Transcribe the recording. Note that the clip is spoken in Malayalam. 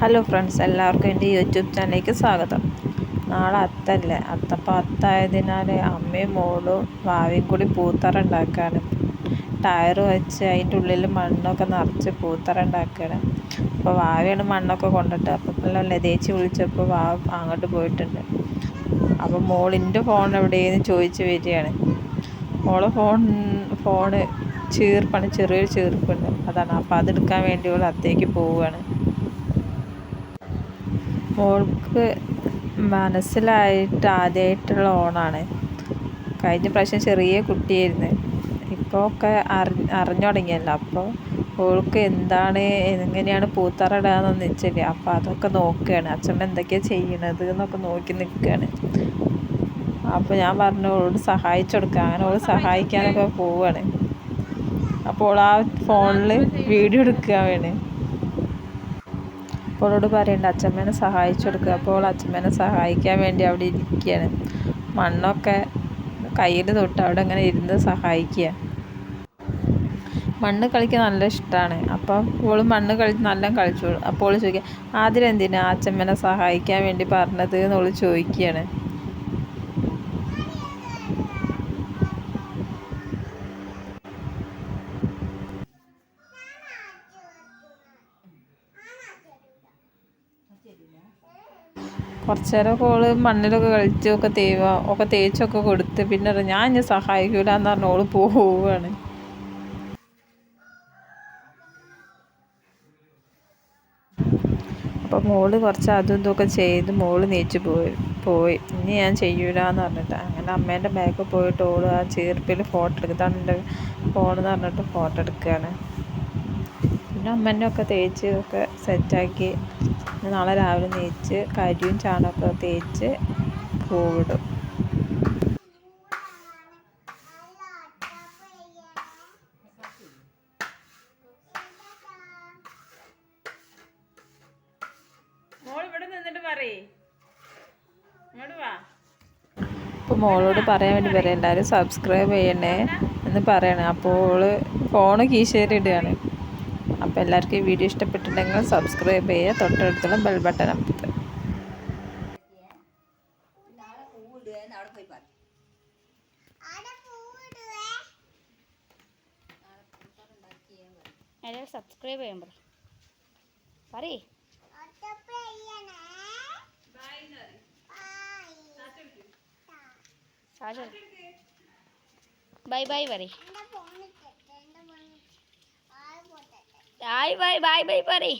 ഹലോ ഫ്രണ്ട്സ് എല്ലാവർക്കും എന്റെ യൂട്യൂബ് ചാനലിലേക്ക് സ്വാഗതം. നാളെ അത്തല്ലേ? അത്തപ്പം അത്തായതിനാൽ അമ്മയും മോളും ഭാവിയും കൂടി പൂത്തറ ഉണ്ടാക്കുകയാണ്. ടയർ വെച്ച് അതിന്റെ ഉള്ളിൽ മണ്ണൊക്കെ നിറച്ച് പൂത്തറ ഉണ്ടാക്കുകയാണ്. അപ്പോൾ വാവയാണ് മണ്ണൊക്കെ കൊണ്ടിട്ട് അപ്പം നല്ല ലതേച്ചി വിളിച്ചപ്പോൾ വാവ് അങ്ങോട്ട് പോയിട്ടുണ്ട്. അപ്പോൾ മോളിന്റെ ഫോൺ എവിടെയെന്ന് ചോദിച്ച് വരികയാണ്. മോളെ ഫോൺ ഫോണ് ചീർപ്പാണ് ചെറിയൊരു ചീർപ്പുണ്ട്. അതാണ്. അപ്പോൾ അതെടുക്കാൻ വേണ്ടി അവൾ അത്തേക്ക് പോവുകയാണ്. മോൾക്ക് മനസ്സിലായിട്ട് ആദ്യമായിട്ടുള്ള ഓണാണ്. കഴിഞ്ഞ പ്രാവശ്യം ചെറിയ കുട്ടിയായിരുന്നു. ഇപ്പോൾ ഒക്കെ അറി അറിഞ്ഞു തുടങ്ങിയല്ലോ. അപ്പോൾ ഓൾക്ക് എന്താണ് എങ്ങനെയാണ് പൂത്തറടാന്നൊന്നും വെച്ചില്ല അപ്പോൾ അതൊക്കെ നോക്കുകയാണ് അച്ഛമ്മ എന്തൊക്കെയാണ് ചെയ്യണത് എന്നൊക്കെ നോക്കി നിൽക്കുകയാണ് അപ്പോൾ ഞാൻ പറഞ്ഞു ഓളോട് സഹായിച്ചു കൊടുക്കുക അങ്ങനെ ഓൾ സഹായിക്കാനൊക്കെ പോവുകയാണ് അപ്പോൾ ആ ഫോണിൽ വീഡിയോ എടുക്കുക വേണേ അപ്പോൾ അവളോട് പറയണ്ട അച്ഛമ്മേനെ സഹായിച്ചു കൊടുക്കുക അപ്പോൾ അച്ഛമ്മേനെ സഹായിക്കാൻ വേണ്ടി അവിടെ ഇരിക്കുകയാണ്. മണ്ണൊക്കെ കയ്യിൽ തൊട്ട് അവിടെ അങ്ങനെ ഇരുന്ന് സഹായിക്കുക മണ്ണ് കളിക്കാൻ നല്ല ഇഷ്ടമാണ്. അപ്പം ഓൾ മണ്ണ് കളി നല്ല കളിച്ചോളൂ അപ്പോൾ ചോദിക്കുക ആദ്യം എന്തിനാ അച്ഛമ്മേനെ സഹായിക്കാൻ വേണ്ടി പറഞ്ഞത്? എന്നോൾ ചോദിക്കുകയാണ്. കുറച്ച് നേരമൊക്കെ ഓൾ മണ്ണിലൊക്കെ കളിച്ചൊക്കെ തേവ ഒക്കെ തേച്ചൊക്കെ കൊടുത്ത് പിന്നെ ഞാൻ ഇനി സഹായിക്കൂല എന്ന് പറഞ്ഞ ഓൾ പോവുകയാണ് അപ്പോൾ മോൾ കുറച്ച് അതും ഇതൊക്കെ ചെയ്ത് മോൾ നീച്ച് പോയി പോയി. ഇനി ഞാൻ ചെയ്യൂല എന്ന് പറഞ്ഞിട്ട്. അങ്ങനെ അമ്മേന്റെ ബാഗ് പോയിട്ട് ഓൾ ആ ചീർപ്പിൽ ഫോട്ടോ എടുക്കുന്നതാണ് എന്റെ ഫോണെന്ന് പറഞ്ഞിട്ട് ഫോട്ടോ എടുക്കുകയാണ് പിന്നെ അമ്മേനെ ഒക്കെ തേച്ച് ഒക്കെ സെറ്റാക്കി നാളെ രാവിലെ തേച്ച് കരിയും ചാണകമൊക്കെ തേച്ച് പൂവിടും. ഇപ്പോൾ മോളോട് പറയാൻ വേണ്ടി പറയാം എല്ലാവരും സബ്സ്ക്രൈബ് ചെയ്യണേ എന്ന് പറയണേ. അപ്പോൾ ഫോണ് കീശേരി ഇടുകയാണ്. അപ്പോൾ എല്ലാവർക്കും ഈ വീഡിയോ ഇഷ്ടപ്പെട്ടിട്ടുണ്ടെങ്കിൽ സബ്സ്ക്രൈബ് ചെയ്യുക തൊട്ടടുത്തുള്ള ബെൽ ബട്ടൺ അമർത്തുക. എല്ലാവരും സബ്സ്ക്രൈബ് ചെയ്യാൻ പറ? പറയേ. ബൈ ബൈ പറയ്. ബൈ ബൈ ബൈ ബൈ പറയ്